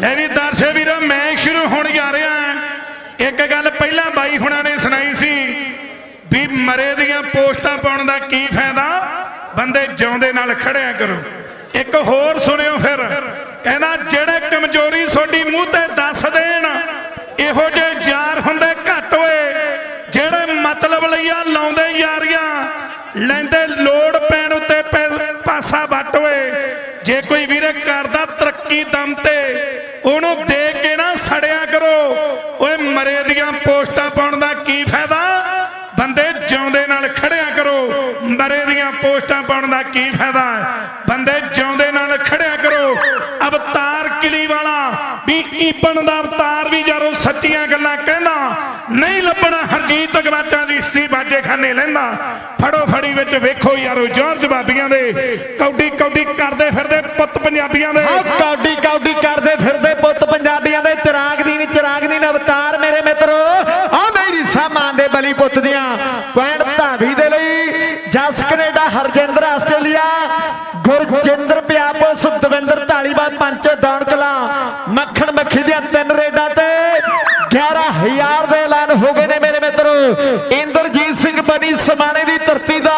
ਲੈ ਵੀ ਦਰਸ਼ਕ ਵੀਰੋ, ਮੈਂ ਸ਼ੁਰੂ ਹੋਣ ਜਾ ਰਿਹਾ ਇੱਕ ਗੱਲ ਪਹਿਲਾਂ ਬਾਈ ਹੁਣਾਂ ਨੇ ਸੁਣਾਈ ਸੀ ਵੀ ਮਰੇ ਦੀਆਂ ਪੋਸਟਾਂ ਪਾਉਣ ਦਾ ਕੀ ਫਾਇਦਾ? ਬੰਦੇ ਜਿਉਂਦੇ ਨਾਲ ਖੜਿਆ ਕਰੋ। ਇੱਕ ਹੋਰ ਸੁਣਿਓ ਫਿਰ। ਕਹਿੰਦਾ, ਜਿਹੜੇ ਕਮਜ਼ੋਰੀ ਤੁਹਾਡੀ ਮੂੰਹ ਤੇ ਦੱਸ ਦੇਣ, ਇਹੋ ਜਿਹੇ ਯਾਰ ਹੁੰਦੇ ਘੱਟ ਹੋਏ ਜਿਹੜੇ ਮਤਲਬ ਲਈਆ ਲਾਉਂਦੇ ਯਾਰੀਆਂ, ਲੈਂਦੇ ਲੋੜ ਪੈਣ ਉੱਤੇ ਪਾਸਾ ਵੱਟ ਹੋਏ ਜੇ ਕੋਈ ਵੀਰੇ ਕਰਦਾ ਤਰੱਕੀ ਦਮ ਤੇ, ਉਹਨੂੰ ਦੇਖ ਕੇ ਨਾ ਸੜਿਆ ਕਰੋ। ਓਏ ਮਰੇ ਦੀਆਂ ਪੋਸਟਾਂ ਪਾਉਣ ਦਾ ਕੀ ਫਾਇਦਾ? ਬੰਦੇ ਜਿਉਂਦੇ ਨਾਲ ਖੜਿਆ ਕਰੋ। ਮਰੇ ਦੀਆਂ ਪੋਸਟਾਂ ਪਾਉਣ ਦਾ ਕੀ ਫਾਇਦਾ? ਬੰਦੇ ਜਿਉਂਦੇ ਨਾਲ ਖੜਿਆ ਕਰੋ। ਅਵਤਾਰ ਕਿਲੀ ਵਾਲਾ ਵੀ ਈਪਨ ਦਾ ਅਵਤਾਰ ਵੀ ਯਾਰੋ ਸੱਚੀਆਂ ਗੱਲਾਂ ਕਹਿੰਦਾ, ਨਹੀਂ ਲੱਭਣਾ ਹਰਜੀਤ ਗਵਾਚਾਂ ਦੀ ਸੀ ਬਾਜੇ ਖਾਨੇ ਲੈਂਦਾ। ਫੜੋ ਫੜੀ ਵਿੱਚ ਵੇਖੋ ਯਾਰੋ, ਜੋਰ ਜਵਾਬੀਆਂ ਦੇ। ਕੌਡੀ ਕੌਡੀ ਕਰਦੇ ਫਿਰਦੇ ਪੁੱਤ ਪੰਜਾਬੀਆਂ ਦੇ। ਆਹ ਕੌਡੀ ਕੌਡੀ ਕਰਦੇ ਫਿਰਦੇ ਪੁੱਤ ਪੰਜਾਬੀਆਂ ਦੇ। ਚਿਰਾਗ ਦੀ ਵੀ ਚਿਰਾਗ ਦੀ ਅਵਤਾਰ ਮੇਰੇ ਮਿੱਤਰੋ। ਆ ਮੇਰੀ ਸਾਮਾਨ ਦੇ ਬਲੀ ਪੁੱਤ ਦੀਆਂ ਪੁਆਇੰਟ ਧਾਵੀ ਦੇ ਲਈ ਜਸ ਕੈਨੇਡਾ, ਹਰਜਿੰਦਰ ਆਸਟ੍ਰੇਲੀਆ, ਗੁਰਜਿੰਦਰ ਪਿਆਪੋ ਦਵਿੰਦਰ ਢਾਲੀਵਾਲ ਪੰਚ ਦੌਣ ਕਲਾ ਮੱਖਣ ਮੱਖੀ ਦੀਆਂ ਤਿੰਨ ਰੇਡਾਂ ਤੇ 11000 ਦੇ ਐਲਾਨ ਹੋ ਗਏ ਨੇ ਮੇਰੇ ਮਿੱਤਰੋ। ਇੰਦਰਜੀਤ ਸਿੰਘ ਬਣੀ ਸਮਾਣੇ ਦੀ ਧਰਤੀ ਦਾ।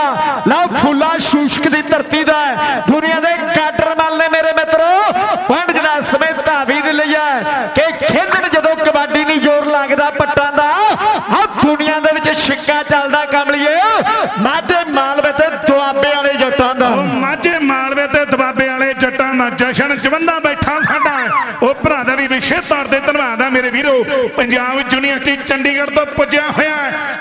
ਲਓ ਫੁੱਲਾ ਸ਼ੂਸ਼ਕ ਦੀ ਧਰਤੀ ਦਾ। ਹੈ। ਦੁਨੀਆ ਦੇ ਕਾਡਰ ਮੱਲ ਨੇ ਮੇਰੇ ਮਿੱਤਰੋ। ਪੰਡ ਜਨਾ ਸਮੇਤ ਧਾਵੀ ਦੇ ਲਈ ਹੈ ਕਿ ਖੇਡਣ ਜਦੋਂ ਕਬੱਡੀ ਨਹੀਂ ਜ਼ੋਰ ਲੱਗਦਾ, ਪੱਟਾਂ ਦਾ ਆ ਦੁਨੀਆ ਦੇ ਵਿੱਚ ਛਿੱਕਾ ਚੱਲਦਾ ਕਮਲੀਏ ਮਾਝੇ ਮਾਲਵੇ ਤੇ ਦੁਆਬੇ ਵਾਲੇ ਜੱਟਾਂ ਦਾ ਉਹ ਮਾਝੇ ਮਾਲਵੇ ਤੇ ਦਬਾਬੇ ਵਾਲੇ ਜੱਟਾਂ ਦਾ ਜਸ਼ਨ ਜਵੰਦਾ ਬੈਠਾ ਸਾਡਾ। ਉਹ ਭਰਾ ਦਾ ਵੀ ਵਿਸ਼ੇ ਤੌਰ ਤੇ ਧੰਨਵਾਦ ਆ ਮੇਰੇ ਵੀਰੋ। ਪੰਜਾਬ ਯੂਨੀਵਰਸਿਟੀ ਚੰਡੀਗੜ੍ਹ ਤੋਂ ਪੁੱਜਿਆ ਹੋਇਆ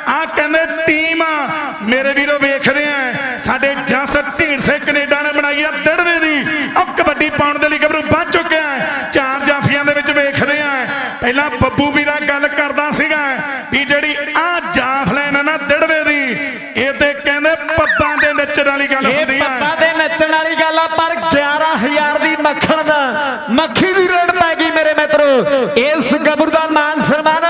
ਆ ਕਹਿੰਦੇ ਟੀਮ ਆ। ਮੇਰੇ ਵੀਰੋ ਵੇਖਦੇ ਆ। ਸਾਡੇ ਜਸ ਢੀਂਡਸੇ ਕੈਨੇਡਾ ਨੇ ਬਣਾਈ ਆ ਦੜਵੇ ਦੀ। ਉਹ ਕਬੱਡੀ ਪਾਉਣ ਦੇ ਲਈ ਗੱਭਰੂ ਵੱਧ ਚੁੱਕਿਆ। ਚਾਰ ਜਾਫੀਆਂ ਦੇ ਵਿੱਚ ਵੇਖਦੇ ਆ। ਪਹਿਲਾਂ ਬੱਬੂ ਵੀਰਾ ਗੱਲ ਕਰਦਾ ਸੀਗਾ ਵੀ ਜਿਹੜੀ ਆ ਜਾਫ ਲੈਣ ਨਾ ਦੜਵੇ ਦੀ ਇਹ ਤੇ ਕਹਿੰਦੇ ਪੱਬਾਂ ਦੇ ਨੱਚਣ ਵਾਲੀ ਗੱਲ ਇਹ ਹੁੰਦੀ ਆ। ਪੱਪਾ ਦੇ ਨੱਚਣ ਵਾਲੀ ਗੱਲ ਆ ਪਰ 11000 ਦੀ ਮੱਖਣ ਦਾ, ਮੱਖੀ ਦੀ ਰੇਡ ਪੈ ਗਈ ਮੇਰੇ ਮਿੱਤਰੋ। ਇਸ ਗੱਭਰੂ ਦਾ ਮਾਨ ਸਨਮਾਨ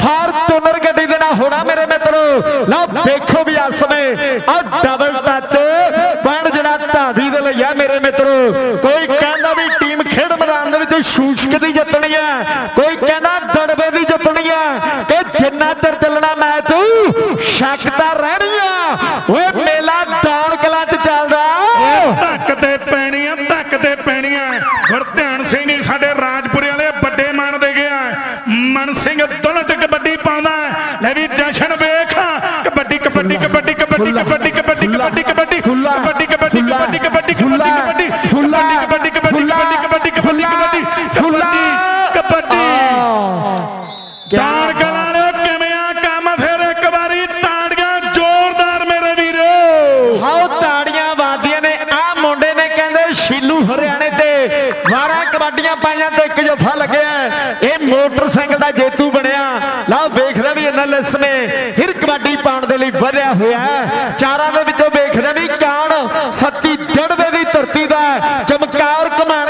ਫਾਰਚੂਨਰ ਗੱਡੀ ਦੇ ਨਾਲ ਹੋਣਾ ਮੇਰੇ ਮਿੱਤਰੋ। ਲਓ, ਦੇਖੋ ਵੀ ਇਸ ਆ ਡਬਲ ਟੱਚ ਪੁਆਇੰਟ ਜਿਹੜਾ ਧਾਵੀ ਦੇ ਲਈ ਆ ਮੇਰੇ ਮਿੱਤਰੋ। ਕੋਈ ਕਹਿੰਦਾ ਵੀ ਟੀਮ ਖੇਡ ਮੈਦਾਨ ਦੇ ਵਿੱਚ ਸ਼ੂਸ਼ਕ ਦੀ ਜਿੱਤਣੀ ਹੈ ਕੋਈ ਕਹਿੰਦਾ ਦੜਵੇ ਦੀ ਜਿੱਤਣੀ ਹੈ ਕਿ ਜਿੰਨਾ ਚਿਰ ਚੱਲਣਾ ਮੈਚ ਸ਼ੱਕ ਤਾਂ ਰਹਿਣੀ ਆ। ¡Sin hija ਮੋਟਰਸਾਈਕਲ ਦਾ ਜੇਤੂ ਬਣਿਆ। ਲਓ, ਵੇਖਦੇ ਵੀ ਐਨਐਲਐਸ ਨੇ। ਫਿਰ ਕਬੱਡੀ ਪਾਉਣ ਦੇ ਲਈ ਵਧਿਆ ਹੋਇਆ ਚਾਰਾਂ ਦੇ ਵਿੱਚੋਂ ਵੇਖਦੇ ਵੀ ਕਾਣ ਸੱਤੀ ਜੜਵੇ ਦੀ ਧਰਤੀ ਦਾ ਹੈ। ਚਮਕੌਰ ਘਮਾਣ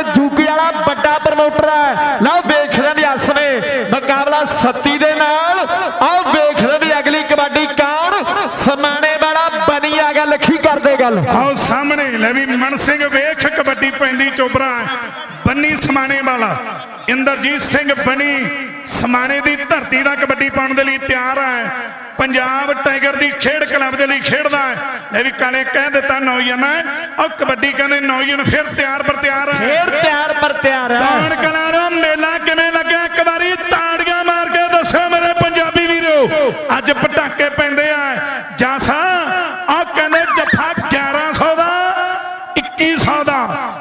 ਵਾਲਾ ਵੱਡਾ ਪ੍ਰਮੋਟਰ ਹੈ। ਲਓ, ਵੇਖਦੇ ਵੀ ਇਸ ਸਮੇਂ ਮੁਕਾਬਲਾ ਸੱਤੀ ਦੇ ਨਾਲ। ਆਓ ਵੇਖਦੇ ਵੀ ਅਗਲੀ ਕਬੱਡੀ ਕਾਣ ਸਮਾਣੇ ਵਾਲਾ ਬਣੀ ਆ ਗਿਆ। ਲਖੀ ਕਰਦੇ ਗੱਲ। ਆਓ ਸਾਹਮਣੇ ਲੈ ਵੀ ਮਨ ਸਿੰਘ ਵੇਖ ਕਬੱਡੀ ਪੈਂਦੀ ਚੋਬਰਾ। ਬੰਨੀ ਸਮਾਣੇ ਵਾਲਾ। ਇੰਦਰਜੀਤ ਸਿੰਘ ਬਣੀ ਸਮਾਣੇ ਦੀ ਧਰਤੀ ਦਾ ਕਬੱਡੀ ਪਾਉਣ ਦੇ ਲਈ ਤਿਆਰ ਹੈ ਪੰਜਾਬ ਟਾਈਗਰ ਦੀ ਖੇਡ ਕਲੱਬ ਦੇ ਲਈ ਖੇਡਦਾ ਹੈ। ਲੈ ਵੀ ਕਾਲੇ ਕਹਿ ਦਿੱਤਾ ਨੌਜਵਾਨ ਉਹ ਕਬੱਡੀ ਕਹਿੰਦੇ ਨੌਜਵਾਨ ਫਿਰ ਤਿਆਰ ਪਰ ਤਿਆਰ ਹੈ। ਫੇਰ ਤਿਆਰ ਪਰ ਤਿਆਰ ਹੈ। ਤਾਣ ਕਲਾਰੋ ਮੇਲਾ ਕਿਵੇਂ ਲੱਗਿਆ? ਇੱਕ ਵਾਰੀ ਤਾੜੀਆਂ ਮਾਰ ਕੇ ਦੱਸੋ ਮੇਰੇ ਪੰਜਾਬੀ ਵੀਰੋ। ਅੱਜ ਪਟਾਕੇ ਪੈਂਦੇ ਆ। ਜਾਸਾ 2100 ਦਾ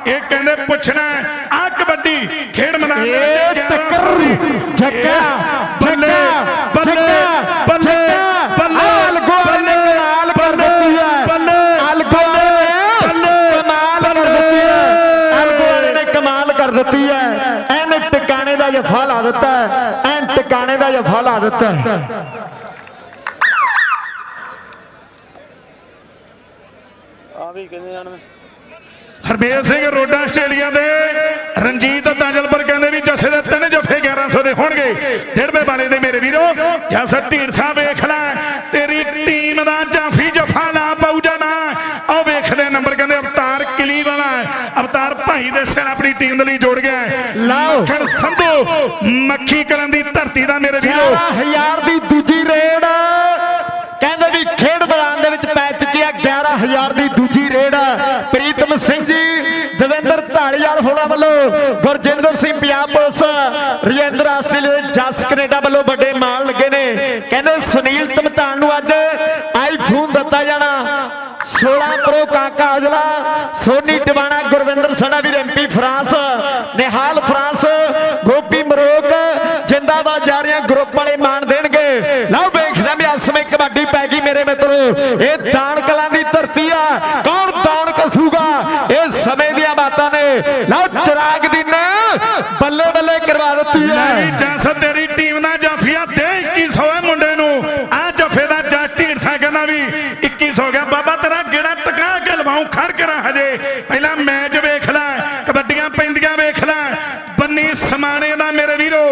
ਇਹ ਕਹਿੰਦੇ ਪੁੱਛਣਾ ਆ ਕਬੱਡੀ ਖੇਡ ਮੈਦਾਨ ਦੇ ਇਹ ਟੱਕਰ 1100 ਜੱਗਾ ਬੱਲੇ ਬੱਲੇ ਬੱਲੇ ਬੱਲੇ ਅਲਗੋ ਨੇ ਕਮਾਲ ਕਰ ਦਿੱਤੀ ਹੈ। ਬੱਲੇ ਅਲਗੋ ਨੇ ਬੱਲੇ ਕਮਾਲ ਕਰ ਦਿੱਤੀ ਹੈ। ਅਲਗੋ ਨੇ ਕਮਾਲ ਕਰ ਦਿੱਤੀ ਹੈ। ਐਨ ਟਿਕਾਣੇ ਦਾ ਜਫਾ ਲਾ ਦਿੱਤਾ ਹੈ। ਐਨ ਟਿਕਾਣੇ ਦਾ ਜਫਾ ਲਾ ਦਿੱਤਾ ਹੈ। ਆ ਵੀ ਕਹਿੰਦੇ ਜਾਣ ਹਰਮੇਲ ਸਿੰਘ ਰੋਡਾ ਆਸਟ੍ਰੇਲੀਆ ਦੇ। ਰਣਜੀਤ ਤਾਜਲਪੁਰ ਕਹਿੰਦੇ ਵੀ ਜੱਸੇ ਦੇ ਤਿੰਨ ਜਫੇ 1100 ਦੇ ਹੋਣਗੇ। ਡੇਢਵੇਂ ਵਾਲੇ ਦੇ ਮੇਰੇ ਵੀਰੋ ਜਸ ਢੀਰ ਸਾਹਿਬ ਵੇਖ ਲੈ ਤੇਰੀ ਟੀਮ ਦਾ ਜਾਫੀ ਜਫਾ ਲਾ ਪਾਉ ਜਾਣਾ। ਉਹ ਵੇਖਦੇ ਨੰਬਰ ਕਹਿੰਦੇ ਅਵਤਾਰ ਕਿਲੀ ਵਾਲਾ ਅਵਤਾਰ ਭਾਈ ਦੇ ਸਿਰ ਆਪਣੀ ਟੀਮ ਦੇ ਲਈ ਜੋੜ ਗਿਆ ਲਓ। ਮੱਖਣ ਸੰਧੂ ਮੱਖੀ ਕਲਾਂ ਦੀ ਧਰਤੀ ਦਾ ਮੇਰੇ ਵੀਰੋ। 11000 ਦੀ ਦੂਜੀ ਰੇਡ। 11 ਹਜ਼ਾਰ ਦੀ ਦੂਜੀ ਰੇਡ ਆ ਪ੍ਰੀਤਮ ਸਿੰਘ ਜੀ, ਦਵਿੰਦਰ ਢਾਲੀਵਾਲ ਹੋਣਾ ਵੱਲੋਂ, ਗੁਰਜਿੰਦਰ ਸਿੰਘ ਪੰਜਾਬ ਪੁਲਿਸ, ਰਜਿੰਦਰ ਆਸਟ੍ਰੇਲੀਆ ਦੇ ਜੱਸ ਕੈਨੇਡਾ ਵੱਲੋਂ ਵੱਡੇ ਮਾਣ ਲੱਗੇ ਨੇ। ਕਹਿੰਦੇ ਸੁਨੀਲ ਤਮਤਾਨ ਨੂੰ ਅੱਜ ਆਈਫੋਨ ਦਿੱਤਾ ਜਾਣਾ। 16 ਪ੍ਰੋ ਕਾਕਾ ਅਜਲਾ ਸੋਨੀ ਟਿਵਾਣਾ, ਗੁਰਵਿੰਦਰ ਸੜਾ ਵੀ MP France, Nihal France, Gopi ਮਰੋਕ, ਜਿੰਦਾਬਾਦ ਜਾ ਰਹੇ ਗਰੁੱਪ ਵਾਲੇ ਮਾਣ ਦੇਣਗੇ। ਲਓ ਮੇਰੇ ਮਿੱਤਰੋ, ਇਹ ਦਾਨ ਕਲਾਂ ਦੀ ਧਰਤੀ ਆ। ਕੌਣ ਦਾਨ ਕਸੂਗਾ ਇਹ ਸਮੇਂ ਦੀਆਂ ਬਾਤਾਂ ਨੇ। ਲਓ, ਚਿਰਾਗ ਦੀ ਨੇ ਬੱਲੇ ਬੱਲੇ ਕਰਵਾ ਦਿੱਤੀ ਨਹੀਂ ਜੱਸ ਤੇਰੀ ਟੀਮ ਦਾ ਜਾਫੀਆ ਦੇ 2100 ਹੈ ਮੁੰਡੇ ਨੂੰ। ਆ ਜਫੇ ਦਾ ਜੱਟ ਢੀਂਡਸਾ ਕਹਿੰਦਾ ਵੀ 2100 ਹੋ ਗਿਆ। ਬਾਬਾ ਤੇਰਾ ਗੇੜਾ ਟਕਾ ਕੇ ਲਵਾਉ, ਖੜ ਕਰਾਂ ਹਜੇ। ਪਹਿਲਾਂ ਮੈਚ ਵੇਖ ਲੈ, ਕਬੱਡੀਆਂ ਪੈਂਦੀਆਂ ਵੇਖ ਲੈ। ਬੰਨੀ ਸਮਾਣੇ ਦਾ ਮੇਰੇ ਵੀਰੋ,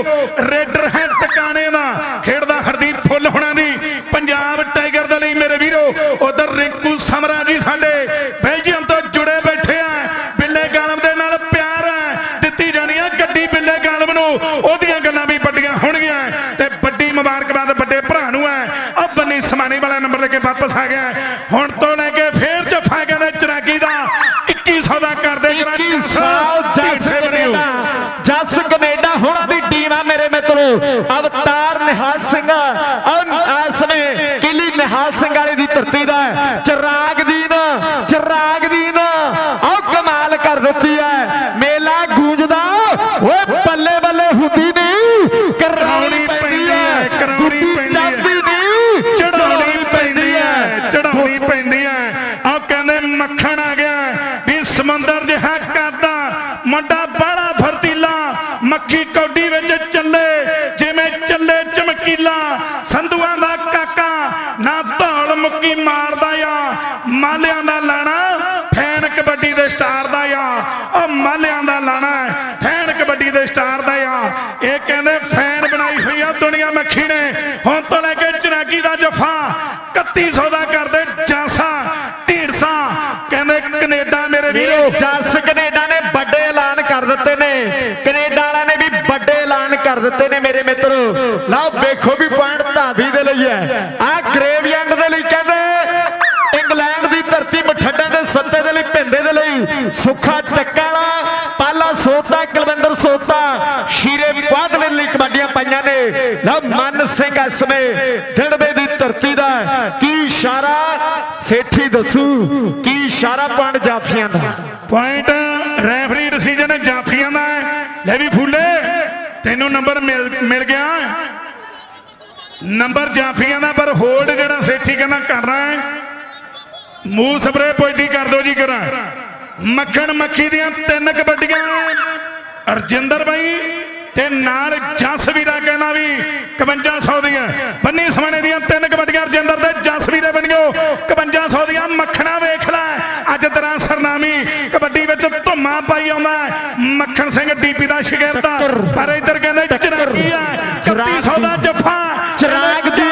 ਰੇਡਰ ਹੈ ਟਿਕਾਣੇ ਦਾ ਖੇਡਦਾ ਹਰਦੀਪ ਫੁੱਲ ਹੁਣਾਂ ਦੀ ਪੰਜਾਬ ਟਾਈਗਰ ਦੇ ਲਈ ਮੇਰੇ ਵੀਰੋ ਉਧਰ ਰਿੰਕੂ ਸਮਰਾ ਜੀ ਸਾਡੇ ਬੈਲਜੀਅਮ ਤੋਂ ਜੁੜੇ ਬੈਠੇ ਆ। ਬਿੱਲੇ ਗਾਲਮ ਦੇ ਨਾਲ ਪਿਆਰ ਹੈ ਦਿੱਤੀ ਜਾਣੀ ਆ ਗੱਡੀ ਬਿੱਲੇ ਗਾਲਮ ਨੂੰ। ਉਹਦੀਆਂ ਗੱਲਾਂ ਵੀ ਵੱਡੀਆਂ ਹੋਣਗੀਆਂ। ਤੇ ਵੱਡੀ ਮੁਬਾਰਕਬਾਦ ਵੱਡੇ ਭਰਾ ਨੂੰ ਹੈ ਉਹ ਬੰਨੀ ਸਮਾਣੀ ਵਾਲਾ ਨੰਬਰ ਲੈ ਕੇ ਵਾਪਸ ਆ ਗਿਆ। ਹੁਣ ਤੋਂ ਲੈ ਕੇ ਫੇਰ ਜਫਾ ਕਹਿੰਦੇ ਚਰਾਗੀ ਦਾ। 2100 ਦਾ ਕਰਦੇ ਜਰਾ 2100 ਜੱਸ ਕੈਨੇਡਾ। ਜੱਸ ਕੈਨੇਡਾ ਹੋਣਾ ਦੀ ਟੀਮ ਆ ਮੇਰੇ ਮਿੱਤਰੋ। ਅਵਤਾਰ ਨਿਹਾਲ ਸਿੰਘ ਇਸ ਸਮੇਂ ਕਿਲੀ ਨਿਹਾਲ ਸਿੰਘ ਵਾਲੇ ਦੀ ਧਰਤੀ ਦਾ ਹੈ ਦੀਨ ਆਹ ਕਮਾਲ ਕਰ ਦਿੱਤੀ ਹੈ ਮੇਲਾ ਗੂੰਜਦਾ ਓਏ ਬੱਲੇ ਬੱਲੇ ਹੁੰਦੀ ਨਹੀਂ ਕਰਾਉਣੀ ਪੈਂਦੀ ਹੈ ਕਰਾਉਣੀ ਗੁੱਡੀ ਪੈਂਦੀ ਹੈ। ਚੱਲਦੀ ਨਹੀਂ ਚੜਾਉਣੀ ਪੈਂਦੀ ਹੈ ਚੜਾਉਣੀ ਪੈਂਦੀ ਹੈ ਆ ਕਹਿੰਦੇ ਮੱਖਣ ਆ ਗਿਆ ਵੀ ਸਮੁੰਦਰ ਜਿਹਾ ਕਰਦਾ ਮੁੰਡਾ ਬੜਾ ਫਰਤੀਲਾ ਮੱਖੀ ਕੌਡੀ ਵਿੱਚ ਚੱਲੇ ਜਿਵੇਂ ਚੱਲੇ ਚਮਕੀਲਾ ਸੰਧੂਆਂ ਦਾ ਕਾਕਾ ਨਾ ਧੌਲ ਮੁੱਕੀ ਮਾਰਦਾ ਆ ਮਾਲਿਆਂ ਦਾ ਲਾਣਾ ਫੈਨ ਕਬੱਡੀ ਦੇ ਸਟਾਰ ਦਾ ਆ ਉਹ ਮਾਲਿਆਂ ਦਾ ਲਾਣਾ ਫੈਨ ਕਬੱਡੀ ਦੇ ਸਟਾਰ ਦਾ ਆ ਇਹ ਕਹਿੰਦੇ ਫੈਨ ਬਣਾਈ ਹੋਈ ਆ ਦੁਨੀਆ ਮੱਖੀ ਨੇ ਹੁਣ ਤੋਂ ਲੈ ਕੇ ਚਰਾਗੀ ਦਾ ਜਫਾ 3100 ਦਾ ਕਰਦੇ ਜਾਂਸਾ ਢੀੜਸਾ ਕਹਿੰਦੇ ਕੈਨੇਡਾ ਮੇਰੇ ਵੀਰੋ। ਜੱਸ ਕੈਨੇਡਾ ਨੇ ਵੱਡੇ ਐਲਾਨ ਕਰ ਦਿੱਤੇ ਨੇ। ਕੈਨੇਡਾ ਵਾਲਿਆਂ ਨੇ ਵੀ ਵੱਡੇ ਐਲਾਨ ਕਰ ਦਿੱਤੇ ਨੇ ਮੇਰੇ ਮਿੱਤਰੋ। ਲਓ, ਵੇਖੋ ਵੀ ਪੁਆਇੰਟ ਧਾਵੀ ਦੇ ਲਈ ਹੈ। ਆ ਗ੍ਰੇਵਯੰਡ ਦੇ ਲਈ ਕਹਿੰਦੇ, ਇੰਗਲੈਂਡ ਦੀ ਧਰਤੀ ਮਠੱਡਾਂ ਦੇ ਸੱਤੇ ਦੇ ਲਈ, ਭਿੰਦੇ ਦੇ ਲਈ। ਸੁੱਖਾ ਟੱਕਾ ਵਾਲਾ ਪਾਲਾ ਸੋਤਾ, ਕੁਲਵਿੰਦਰ ਸੋਤਾ। ਸ਼ੀਰੇ ਬਾਦਲੇ ਲਈ ਕਬੱਡੀਆਂ ਪਾਈਆਂ ਨੇ। ਲਓ, ਮਨ ਸਿੰਘ ਇਸ ਸਮੇਂ ਦੀ ਧਰਤੀ ਦਾ ਇਸ਼ਾਰਾ ਸੇਠੀ ਦੱਸੂ, ਕੀ ਇਸ਼ਾਰਾ ਪੁਆਇੰਟ ਜਾਫੀਆਂ ਦਾ? ਪੁਆਇੰਟ ਰੈਫਰੀ ਡਿਸੀਜਨ ਜਾਫੀਆਂ ਦਾ ਲੈ ਵੀ ਫੁੱਲੇ, ਤੈਨੂੰ ਨੰਬਰ ਮਿਲ ਮਿਲ ਗਿਆ। ਨੰਬਰ ਜਾਫੀਆਂ ਦਾ, ਪਰ ਹੋਲਡ ਜਿਹੜਾ ਸੇਠੀ ਕਹਿੰਦਾ ਕਰਨਾ ਹੈ। ਮੂੰਹ ਸਪਰੇ ਪੁੱਜਦੀ ਕਰ ਦਿਓ ਜੀ ਕਰਾਂ। ਮੱਖਣ ਮੱਖੀ ਦੀਆਂ ਤਿੰਨ ਕਬੱਡੀਆਂ ਅਰਜਿੰਦਰ ਬਾਈ ਤੇ ਨਾਲ ਜਸ ਵੀਰਾ ਕਹਿੰਦਾ ਵੀ 5500 ਦੀਆਂ। ਬੰਨੀ ਸਮਾਣੇ ਦੀਆਂ ਤਿੰਨ ਕਬੱਡੀਆਂ ਅਰਜਿੰਦਰ ਤੇ ਜਸ ਵੀਰੇ ਬਣਿਓ। 5500 ਦੀਆਂ ਮੱਖਣਾ ਵੇਖ ਲੈ। ਅੱਜ ਤੇਰਾ ਸਰਨਾਮੀ ਕਬੱਡੀ ਵਿੱਚ ਧੁੰਮਾ ਪਾਈ ਆਉਂਦਾ। ਮੱਖਣ ਸਿੰਘ ਡੀਪੀ ਦਾ ਸ਼ਗਿਰਦ। ਪਰ ਇੱਧਰ ਕਹਿੰਦੇ ਚਰਾਗੀ ਆ। 3100 ਦਾ ਜਫਾ। ਚਿਰਾਗ ਦੀ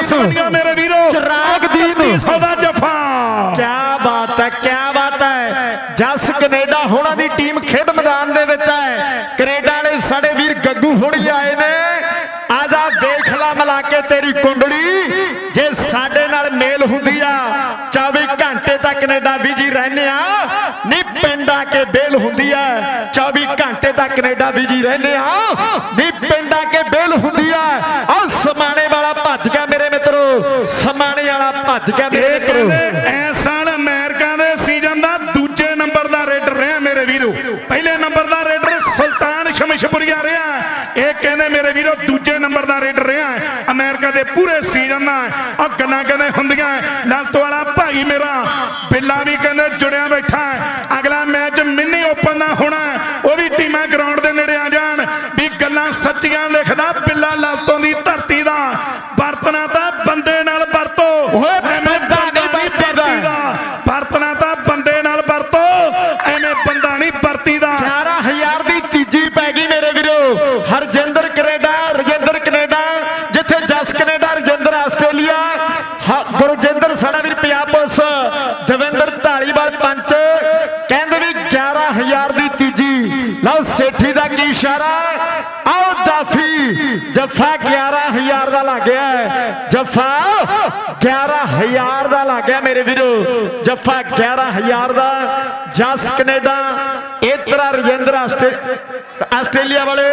ਮੇਰੇ ਵੀਰੋ। ਚਿਰਾਗ ਦੀ ਨੂੰ। 3100 ਦਾ ਜਫਾ। ਹੈ ਜਸ ਕੈਨੇਡਾ ਹੋਣਾ ਦੀ ਟੀਮ ਖੇਡ ਮੈਦਾਨ ਦੇ ਵਿੱਚ ਹੈ। ਕੈਨੇਡਾ ਵਾਲੇ ਸਾਡੇ ਵੀਰ ਗੱਗੂ ਹੁਣੀ ਆਏ ਨੇ। ਆਜਾ ਦੇਖ ਲਾ ਮਿਲਾ ਕੇ ਤੇਰੀ ਕੁੰਡਲੀ। ਜੇ ਸਾਡੇ ਨਾਲ ਮੇਲ ਹੁੰਦੀ ਆ 24 ਘੰਟੇ ਤੱਕ ਕੈਨੇਡਾ ਬੀਜੀ ਰਹਿੰਦੇ ਆ। ਨੀ ਪਿੰਡ ਆ ਕੇ ਬੇਲ ਹੁੰਦੀ ਆ। 24 ਘੰਟੇ ਤੱਕ ਕੈਨੇਡਾ ਬੀਜੀ ਰਹਿੰਦੇ ਆ। ਨੀ ਪਿੰਡ ਆ ਕੇ ਬੇਲ ਹੁੰਦੀ ਆ। ਆ ਸਮਾਣੇ ਵਾਲਾ ਭੱਜ ਗਿਆ ਮੇਰੇ ਮਿੱਤਰੋ। ਸਮਾਣੇ ਵਾਲਾ ਭੱਜ ਗਿਆ ਮੇਰੇ ਮਿੱਤਰੋ ਕਹਿੰਦੇ ਇਸ ਸਾਲ ਅਮਰੀਕਾ ਦੇ ਸੀਜ਼ਨ ਦਾ ਦੂਜੇ ਨੰਬਰ ਦਾ ਰੇਡਰ ਰਿਹਾ ਮੇਰੇ ਵੀਰੋ ਪਹਿਲੇ ਨੰਬਰ ਦਾ ਰੇਡਰ ਸੁਲਤਾਨ ਸ਼ਮਸ਼ਪੁਰੀਆ ਰਿਹਾ ਇਹ ਕਹਿੰਦੇ ਮੇਰੇ ਵੀਰੋ ਦੂਜੇ ਨੰਬਰ ਦਾ ਰੇਡਰ ਰਿਹਾ ਅਮਰੀਕਾ ਦੇ ਪੂਰੇ ਸੀਜ਼ਨ ਦਾ ਆ ਗੱਲਾਂ ਕਹਿੰਦੇ ਹੁੰਦੀਆਂ ਲਲਤ ਵਾਲਾ ਭਾਈ ਮੇਰਾ ਬਿੱਲਾ ਵੀ ਕਹਿੰਦੇ ਜੁੜਿਆ ਬੈਠਾ। ਅਗਲਾ ਮੈਚ ਮਿੰਨੀ ਓਪਨ ਦਾ ਹੋਣਾ। ਉਹ ਵੀ ਟੀਮਾਂ ਗਰਾਊਂਡ ਦੇ ਨੇੜੇ ਆ ਜਾਣ। ਵੀ ਗੱਲਾਂ ਸੱਚੀਆਂ ਲਿਖਦਾ ਬਿੱਲਾ ਲਲਤੋਂ ਦੀ ਧਰਤੀ ਦਾ। ਵਰਤਣਾ ਤਾਂ ਬੰਦੇ ਨਾਲ ਵਰਤੋ। ਓਏ ਐਵੇਂ ਬੰਦਾ ਨਹੀਂ ਬੰਦਾ ਨਹੀਂ ਵਰਤੀ ਦਾ। ਵਰਤੀ ਦਾ ਵਰਤਣਾ ਤਾਂ ਬੰਦੇ ਨਾਲ ਵਰਤੋ ਐਵੇਂ ਬੰਦਾ ਨਹੀਂ ਵਰਤੀ ਦਾ 11000 ਦੀ ਤੀਜੀ ਪੈ ਗਈ ਮੇਰੇ ਵੀਰੋ ਹਰਜਿੰਦਰ ਕੈਨੇਡਾ ਰਜਿੰਦਰ ਕੈਨੇਡਾ ਜਿੱਥੇ ਜਸ ਕੈਨੇਡਾ ਰਜਿੰਦਰ ਆਸਟ੍ਰੇਲੀਆ ਹ- ਗੁਰਜਿੰਦਰ ਸਾਡਾ ਵੀਰ ਪੰਜਾਬ ਪੁਲਿਸ ਦਵਿੰਦਰ ਢਾਲੀਵਾਲ ਪੰਚ ਕਹਿੰਦੇ ਵੀ 11000 ਜੱਫਾ 11000 ਦਾ ਲੱਗ ਜੱਫਾ 11000 ਦਾ ਲੱਗ ਮੇਰੇ ਵੀਰੋ। ਜੱਫਾ 11000 ਦਾ ਜਸ ਕੈਨੇਡਾ ਇਤਰਾ ਰਜਿੰਦਰ ਆਸਟ੍ਰੇਲੀਆ ਵਾਲੇ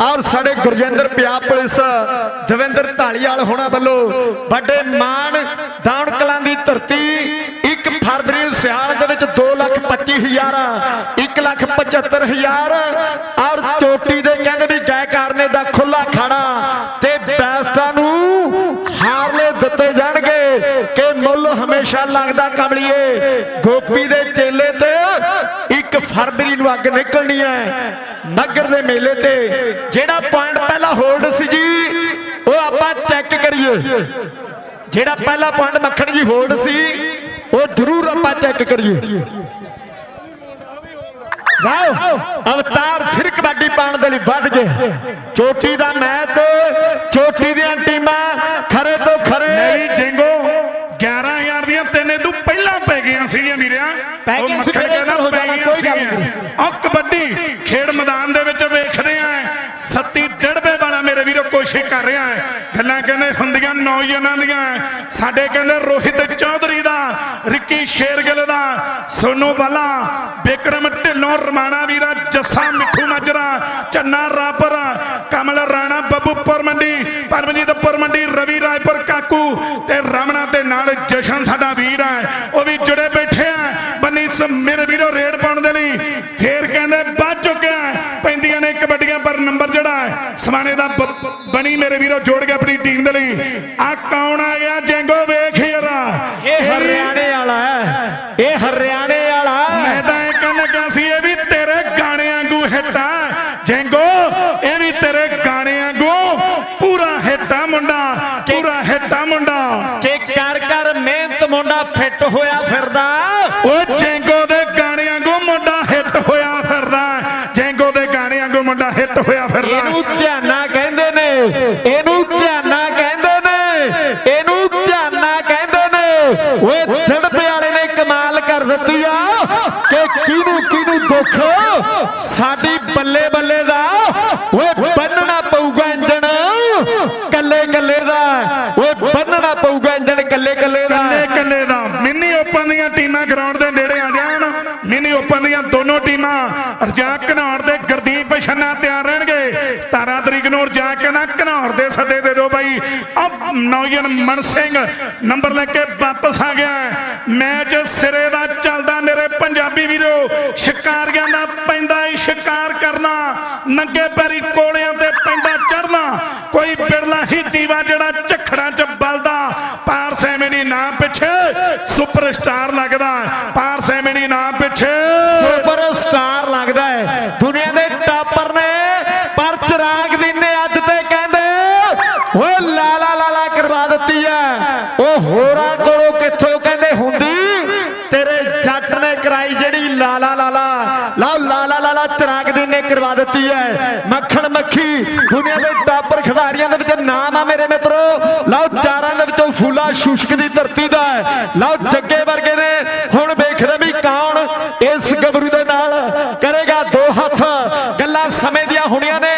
ਔਰ ਸਾਡੇ ਗੁਰਜਿੰਦਰ ਪੰਜਾਬ ਪੁਲਿਸ, ਦਵਿੰਦਰ ਢਾਲੀਵਾਲ ਹੋਣਾ ਵੱਲੋਂ ਵੱਡੇ ਮਾਨ ਦਾਉਣ ਕਲਾਂ ਦੀ ਧਰਤੀ ਇੱਕ ਫਰਵਰੀ ਨੂੰ ਸਿਆਲ ਦੇ ਵਿੱਚ 2 ਲੱਖ 25 ਹਜ਼ਾਰ 1 ਲੱਖ 75 ਹਜ਼ਾਰ ਔਰ ਚੋਟੀ ਦੇ ਕਹਿੰਦੇ ਵੀ ਗਾਇਕਾਰ ਨੇ ਦਾ ਖੁੱਲਾ ਖਾੜਾ ਤੇ ਬੈਸਟਾ ਨੂੰ ਹਾਰਲੇ ਦਿੱਤੇ ਜਾਣਗੇ ਕਿ ਮੁੱਲ ਹਮੇਸ਼ਾ ਲੱਗਦਾ ਕਮਲੀਏ। ਗੋਪੀ ਦੇ ਚੇਲੇ ਤੇ 1 ਫਰਵਰੀ ਨੂੰ ਅੱਗ ਨਿਕਲਣੀ ਹੈ ਨਗਰ ਦੇ ਮੇਲੇ ਤੇ। ਜਿਹੜਾ ਪੁਆਇੰਟ ਪਹਿਲਾਂ ਹੋਲਡ ਸੀ ਜੀ, ਉਹ ਆਪਾਂ ਚੈੱਕ ਕਰੀਏ। ਜਿਹੜਾ ਪਹਿਲਾ ਪੁਆਇੰਟ ਮੱਖਣ ਜੀ ਹੋਲਡ ਸੀ, ਉਹ ਜ਼ਰੂਰ ਆਪਾਂ ਚੈੱਕ ਕਰੀਏ। ਵਾਓ ਅਵਤਾਰ ਫਿਰ ਕਬੱਡੀ ਪਾਉਣ ਦੇ ਲਈ ਵੱਧ ਗਏ ਚੋਟੀ ਦਾ ਮੈਚ ਚੋਟੀ ਦੀਆਂ ਟੀਮਾਂ ਖਰੇ ਤੋਂ ਖਰੇ ਮੇਰੀ ਜਿੰਗੋ 11000 ਦੀਆਂ ਤਿੰਨ ਤੋਂ ਪਹਿਲਾਂ ਪੈ ਗਈਆਂ ਸੀਗੀਆਂ ਵੀਰਿਆ ਪੈ ਗਈਆਂ ਸੀ, ਕਹਿੰਦਾ ਹੋ ਜਾਣਾ, ਕੋਈ ਗੱਲ। ਨਹੀਂ। ਉਹ ਕਬੱਡੀ ਖੇਡ ਮੈਦਾਨ ਦੇ ਵਿੱਚ ਆ ਸੱਤੀ ਡੜਬੇ ਵਾਲਾ ਮੇਰੇ ਵੀਰੋ, ਕੋਸ਼ਿਸ਼ ਕਰ ਰਿਹਾ ਹੈ। ਗੱਲਾਂ ਕਹਿੰਦੇ ਹੁੰਦੀਆਂ, ਨੌਜਵਾਨਾਂ ਦੀਆਂ। ਸਾਡੇ ਕਹਿੰਦੇ ਰੋਹਿਤ ਚੌਧਰੀ ਦਾ, ਰਿੱਕੀ ਸ਼ੇਰਗਿੱਲ ਦਾ, ਸੋਨੂ ਬਾਲਾ ਬਿਕਰਮ ਢਿੱਲੋਂ, ਰਮਾਣਾ ਵੀਰਾ, ਜੱਸਾ ਮਿੱਠੂ ਮਾਜਰਾ, ਚੰਨਾ ਰਾਪਰ, ਕਮਲ ਰਾਣਾ, ਬੱਬੂ ਪਰਮੰਡੀ, ਪਰਮਜੀਤ ਪਰਮੰਡੀ, ਰਵੀ ਰਾਏਪੁਰ ਕਾਕੂ ਤੇ ਰਮਣਾ ਤੇ ਨਾਲ ਜਸ਼ਨ ਸਾਡਾ ਵੀਰ ਹੈ। ਉਹ ਵੀ ਜੁੜੇ ਬੈਠੇ ਆ ਬੰਨੀ ਮੇਰੇ ਵੀਰੋ, ਰੇਡ ਪਾਉਣ ਦੇ ਲਈ ਫੇਰ ਕਹਿੰਦੇ, ਵੱਜ ਚੁੱਕੇ ਹੈ। ਪੈਂਦੀਆਂ ਨੇ ਕਬੱਡੀਆਂ ਪਰ ਨੰਬਰ ਜਿਹੜਾ ਹੈ ਸਮਾਨੇ ਦਾ ਬਣੀ ਮੇਰੇ ਵੀਰੋ ਜੋੜ ਕੇ ਆਪਣੀ ਟੀਮ ਦੇ ਲਈ। ਆ ਕੌਣ ਆ ਗਿਆ? ਜੈਂਗੋ ਵੇਖ ਯਾਰਾ। ਇਹ ਹਰਿਆਣੇ ਵਾਲਾ ਹੈ। ਇਹ ਹਰਿਆਣੇ ਵਾਲਾ ਮੈਂ ਤਾਂ ਇਹ ਕਹਿਣ ਲੱਗਾ ਸੀ ਇਹ ਵੀ ਤੇਰੇ ਗਾਣੇ ਵਾਂਗੂ ਹਿੱਟ ਆ। ਜੈਂਗੋ ਇਹ ਵੀ ਤੇਰੇ ਗਾਣੇ ਵਾਂਗੂ ਪੂਰਾ ਹਿੱਟ ਆ ਮੁੰਡਾ ਪੂਰਾ ਹਿੱਟ ਆ ਮੁੰਡਾ। ਕਿ ਕਰ ਕਰ ਮਿਹਨਤ ਮੁੰਡਾ ਫਿੱਟ ਹੋਇਆ ਫਿਰਦਾ। ਉਹ ਜੈਂਗੋ ਦੇ ਗਾਣੇ ਵਾਂਗੂ ਮੁੰਡਾ ਹਿੱਟ ਹੋਇਆ ਫਿਰਦਾ ਜੈਂਗੋ ਦੇ ਗਾਣੇ ਵਾਂਗੂ ਮੁੰਡਾ ਹਿੱਟ ਹੋਇਆ ਫਿਰਦਾ ਇਹਨੂੰ ਧਿਆਨਾ ਕਹਿੰਦੇ ਨੇ, ਇਹਨੂੰ ਧਿਆਨਾ ਕਹਿੰਦੇ ਨੇ, ਇਹਨੂੰ ਧਿਆਨਾ ਕਹਿੰਦੇ ਨੇ। ਓਏ, ਥੜਪੇ ਵਾਲੇ ਨੇ ਕਮਾਲ ਕਰ ਦਿੱਤੀ ਆ ਕਿ ਕਿਹਨੂੰ ਕਿਹਨੂੰ ਦੁੱਖ ਸਾਡੀ ਬੱਲੇ ਬੱਲੇ ਦਾ। ਓਏ, ਬੰਨਣਾ ਪਊਗਾ ਇੰਜਣ ਕੱਲੇ ਕੱਲੇ ਦਾ। ਓਏ, ਬੰਨਣਾ ਪਊਗਾ ਇੰਜਣ ਕੱਲੇ ਕੱਲੇ ਦਾ। ਕੱਲੇ ਕੱਲੇ ਦਾ। ਮਿੰਨੀ ਓਪਨ ਦੀਆਂ ਟੀਮਾਂ ਗਰਾਊਂਡ ਦੇ ਨੇੜੇ ਆ ਜਾਣ ਮਿੰਨੀ ਓਪਨ ਦੀਆਂ ਦੋਨੋਂ ਟੀਮਾਂ ਰਜਾਕ ਘਨੌਰ ਤੇ ਗੁਰਦੀਪ ਛੰਨਾ ਤਿਆਰ ਰਹਿਣਗੇ 17 ਤਰੀਕ ਨੂੰ ਰਜਾਕ ਨਾ ਘਨੌਰ ਦੇ ਸੱਦੇ ਦੇ ਦਿਓ ਬਾਈ ਆ ਨੌਜਵਾਨ ਮਨ ਸਿੰਘ ਨੰਬਰ ਲੈ ਕੇ ਵਾਪਸ ਆ ਗਿਆ ਮੈਚ ਸਿਰੇ ਦਾ ਚੱਲਦਾ ਮੇਰੇ ਪੰਜਾਬੀ ਵੀਰੋ, ਸ਼ਿਕਾਰੀਆਂ ਦਾ ਪੈਂਦਾ ਹੀ ਸ਼ਿਕਾਰ ਕਰਨਾ, ਨੰਗੇ ਪੈਰੀ ਕੋਲਿਆਂ ਤੇ ਪੈਂਦਾ ਚੜਨਾ ਕੋਈ ਬਿਰਲਾ ਹੀ ਦੀਵਾ ਜਿਹੜਾ ਝਖੜਾਂ 'ਚ ਬਲਦਾ, ਪਾਰ ਸੈਮਣੀ ਨਾ ਪਿੱਛੇ ਸੁਪਰਸਟਾਰ ਲੱਗਦਾ ਪਾਰ ਸੈਮਣੀ ਨਾ ਪਿੱਛੇ ਸੁਪਰ ਸਟਾਰ ਲੱਗਦਾ ਹੈ। ਦੁਨੀਆ ਦੇ ਟਾਪਰ ਨੇ ਪਰ ਚਿਰਾਗ ਦੀ ਨੇ ਅੱਜ ਤੇ ਕਹਿੰਦੇ, ਓਏ ਦਿੱਤੀ ਹੈ ਉਹ ਹੋਰਾਂ ਕੋਲੋਂ ਕਿੱਥੋਂ ਕਹਿੰਦੇ ਹੁੰਦੀ? ਤੇਰੇ ਜੱਟ ਨੇ ਕਰਾਈ ਜਿਹੜੀ ਲਾਲਾ ਲਾਲਾ ਲਓ ਲਾਲਾ ਲਾਲਾ ਚਿਰਾਗ ਦੀ ਨੇ ਕਰਵਾ ਦਿੱਤੀ ਹੈ ਮੱਖਣ ਮੱਖੀ, ਦੁਨੀਆ ਦੇ ਟਾਪਰ ਖਿਡਾਰੀਆਂ ਦੇ ਵਿੱਚ ਨਾਮ ਆ ਮੇਰੇ ਮਿੱਤਰੋ। ਲਓ ਚਾਰਾਂ ਦੇ ਵਿੱਚੋਂ ਫੂਲਾ ਸ਼ੁਸ਼ਕ ਦੀ ਧਰਤੀ ਦਾ ਲਓ ਜੱਗੇ ਵਰਗੇ ਨੇ, ਹੁਣ ਵੇਖਦੇ ਵੀ ਕੌਣ ਇਸ ਗੱਭਰੂ ਦੇ ਨਾਲ ਕਰੇਗਾ ਦੋ ਹੱਥ। ਗੱਲਾਂ ਸਮੇਂ ਦੀਆਂ ਹੋਣੀਆਂ ਨੇ।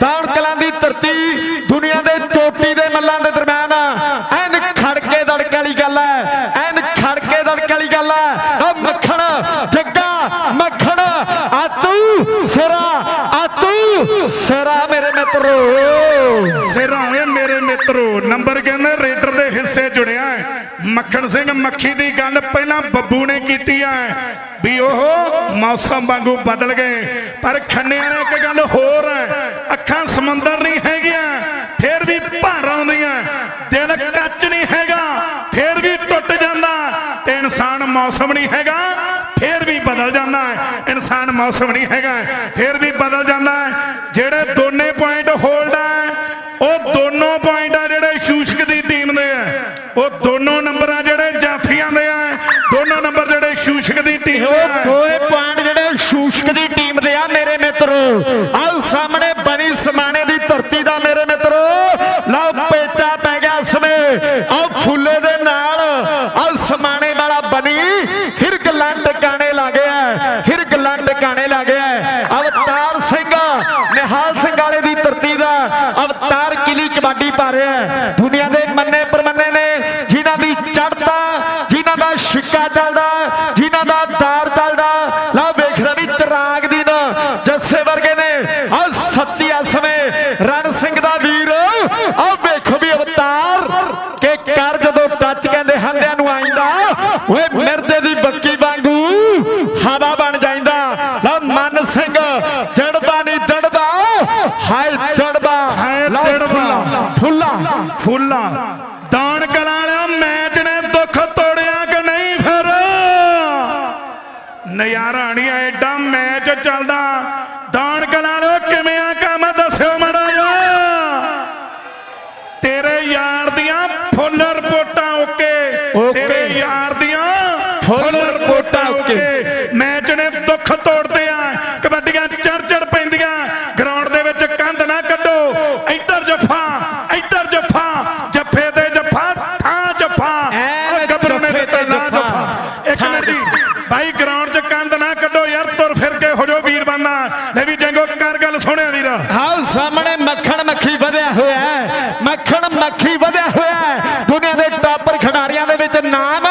ਦਾਉਣ ਕਲਾਂ ਦੀ ਧਰਤੀ ਦੁਨੀਆ ਦੇ ਚੋਟੀ ਦੇ ਮੱਲਾਂ ਦੇ ਦਰਮਿਆਨ ਐਨ ਖੜਕੇ ਦੜਕੇ ਵਾਲੀ ਗੱਲ ਹੈ ਐਨ ਖੜਕੇ ਦੜਕੇ ਵਾਲੀ ਗੱਲ ਹੈ ਉਹ ਮੱਖਣ ਜੱਗਾ ਮੱਖਣ ਆਤੂ ਸਿਰਾ ਆਤੂ ਸਿਰਾ ਮੇਰੇ ਮਿੱਤਰੋ। ਸਿਰਾਂ ਮੇਰੇ ਮਿੱਤਰੋ, ਨੰਬਰ ਕਹਿੰਦੇ ਰੇਡਰ ਦੇ ਹਿੱਸੇ ਜੁੜਿਆ ਮੱਖਣ ਸਿੰਘ ਮੱਖੀ ਦੀ ਗੱਲ ਪਹਿਲਾਂ ਬੱਬੂ ਨੇ ਕੀਤੀ ਹੈ ਵੀ ਉਹ ਮੌਸਮ ਵਾਂਗੂ ਬਦਲ ਗਏ। ਪਰ ਖੰਨਿਆਂ ਨੇ ਇੱਕ ਗੱਲ ਹੋਰ ਹੈ, ਅੱਖਾਂ ਸਮੁੰਦਰ ਨਹੀਂ ਹੈਗੀਆਂ, ਫੇਰ ਵੀ ਭਾਰ ਆਉਂਦੀਆਂ। ਦਿਲ ਕੱਚ ਨਹੀਂ ਹੈਗਾ, ਫੇਰ ਵੀ ਟੁੱਟ ਜਾਂਦਾ ਤੇ ਇਨਸਾਨ ਮੌਸਮ ਨਹੀਂ ਹੈਗਾ, ਫੇਰ ਵੀ ਬਦਲ ਜਾਂਦਾ ਹੈ। ਇਨਸਾਨ ਮੌਸਮ ਨਹੀਂ ਹੈਗਾ, ਫੇਰ ਵੀ ਬਦਲ ਜਾਂਦਾ ਹੈ। ਜਿਹੜੇ ਦੋਨੇ ਪੁਆਇੰਟ ਹੋਲਡ ਹੈ ਉਹ ਦੋਨੋਂ ਪੁਆਇੰਟ ਆ ਜਿਹੜੇ ਸ਼ੂਸ਼ਕ ਦੀ ਟੀਮ ਦੇ ਆ ਉਹ ਦੋਨੋਂ ਨੰਬਰ ਆ ਜਿਹੜੇ ਜਾਫੀਆਂ ਦੇ ਆ ਦੋਨੋਂ ਨੰਬਰ ਜਿਹੜੇ ਸ਼ੂਸ਼ਕ ਦੀ ਟੀਮ ਦੇ ਉਹ ਆ ਦੋਏ ਪੁਆਇੰਟ ਜਿਹੜੇ ਸ਼ੂਸ਼ਕ ਦੀ ਟੀਮ ਦੇ ਆ ਮੇਰੇ ਮਿੱਤਰੋ ਆਹ ਸਾਹਮਣੇ ਬਣੀ ਸਮਾਣੇ ਦੀ ਧਰਤੀ ਦਾ ਮੇਰੇ ਮਿੱਤਰੋ ਲਓ ਪੇਚਾ ਪੈ ਗਿਆ ਸਮੇਂ ਆਹ ਫੁੱਲੇ ਦੇ ਨਾਲ ਆਹ ਸਮਾਣੇ ਵਾਲਾ ਬਣੀ ਫਿਰ ਗੱਲਾਂ ਟਿਕਾਣੇ ਲਾ ਗਿਆ ਫਿਰ ਗੱਲਾਂ ਟਿਕਾਣੇ ਲਾ ਗਿਆ ਅਵਤਾਰ ਸਿੰਘ ਨਿਹਾਲ ਸਿੰਘ ਵਾਲੇ ਦੀ ਧਰਤੀ ਦਾ ਅਵਤਾਰ ਕਬੱਡੀ ਪਾ ਰਿਹਾ ਹੈ। ਦੁਨੀਆ ਦੇ ਮੰਨੇ ਪਰਮੰਨੇ ਨੇ ਜਿਨ੍ਹਾਂ ਦੀ ਚੜ੍ਹਤਾ ਜਿਨ੍ਹਾਂ ਦਾ ਛਿੱਕਾ ਚੱਲਦਾ ਜਿਨ੍ਹਾਂ ਦਾ ਦਾਰ ਚੱਲਦਾ ਲਓ ਵੇਖ ਰਵੀ ਤਰਾਗ ਦੀ ਨਾ ਜੱਸੇ ਵਰਗੇ ਨੇ ਆ ਸੱਤਿਆ ਸਮੇਂ ਰਣ ਸਿੰਘ ਦਾ ਵੀਰ ਆ ਵੇਖੋ ਵੀ ਅਵਤਾਰ ਕਿ ਕਰ ਜਦੋਂ ਟੱਚ ਕਹਿੰਦੇ ਹੰਦਿਆਂ ਨੂੰ ਆਇਂਦਾ ਓਏ ਮਿਰਦੇ ਦੀ ਬੱਕੀ ਵਾਂਗੂ ਹਵਾ ਬਣ ਜਾਂਦਾ ਲਓ ਮਨ ਸਿੰਘ ਜੜਦਾ ਨਹੀਂ ਜੜਦਾ ਹਾਏ ਜੜਦਾ ਹਾਏ ਲਓ ਜੜਦਾ। ਫੁੱਲਾ ਫੁੱਲਾ ਫੁੱਲਾ ਦਾਨ ਕਲਾਲਿਆ ਮੈਚ ਨੇ ਦੁੱਖ ਤੋੜਿਆ ਕਿ ਨਹੀਂ ਫਿਰ? ਨਜ਼ਾਰਾ ਨਹੀਂ ਐਡਾ ਮੈਚ ਚੱਲਦਾ ਦਾਨ ਕਲਾਲਿਓ ਕਿਵੇਂ ਆ ਕੰਮ ਦੱਸਿਓ ਮੜਾ ਤੇਰੇ ਯਾਰ ਦੀਆਂ ਫੁੱਲ ਰਿਪੋਰਟਾਂ ਓਕੇ ਓਕੇ। ਤੇਰੇ ਯਾਰ ਦੀਆਂ ਫੁੱਲ ਰਿਪੋਰਟਾਂ ਓਕੇ। ਮੈਚ ਨੇ ਦੁੱਖ ਤੋੜਦੇ ਆ ਕਬੱਡੀਆਂ ਚੜ ਚੜ ਪੈਂਦੀਆਂ ਗਰਾਊਂਡ ਦੇ ਵਿੱਚ ਕੰਧ ਨਾ ਕੱਢੋ ਇੱਧਰ ਜੱਫਾ ਇੱਧਰ ਜੱਫਾ ਜੱਫੇ ਤੇ ਜੱਫਾ ਥਾਂ ਜੱਫਾ ਐਵੇਂ ਉਹ ਗੱਭਰੂ ਨੇ ਜੱਫੇ ਦਿੱਤਾ ਤੇ ਨਾ ਜੱਫਾ। ਜੱਫਾ ਇੱਕ ਮਿੰਟ ਜੀ ਭਾਈ ਗਰਾਊਂਡ 'ਚ ਕੰਧ ਨਾ ਕੱਢੋ ਯਾਰ ਤੁਰ ਫਿਰ ਕੇ ਹੋ ਜਾਓ ਵੀਰ ਬੰਦਾ ਲੈ ਵੀ ਜੰਗੋ, ਕਰ ਗੱਲ ਸੁਣਿਆ ਵੀਰ ਹਾਂ ਸਾਹਮਣੇ ਮੱਖਣ ਮੱਖੀ ਵਧਿਆ ਹੋਇਆ ਹੈ। ਮੱਖਣ ਮੱਖੀ ਵਧਿਆ ਹੋਇਆ ਹੈ। ਦੁਨੀਆ ਦੇ ਟਾਪਰ ਖਿਡਾਰੀਆਂ ਦੇ ਵਿੱਚ ਨਾਮ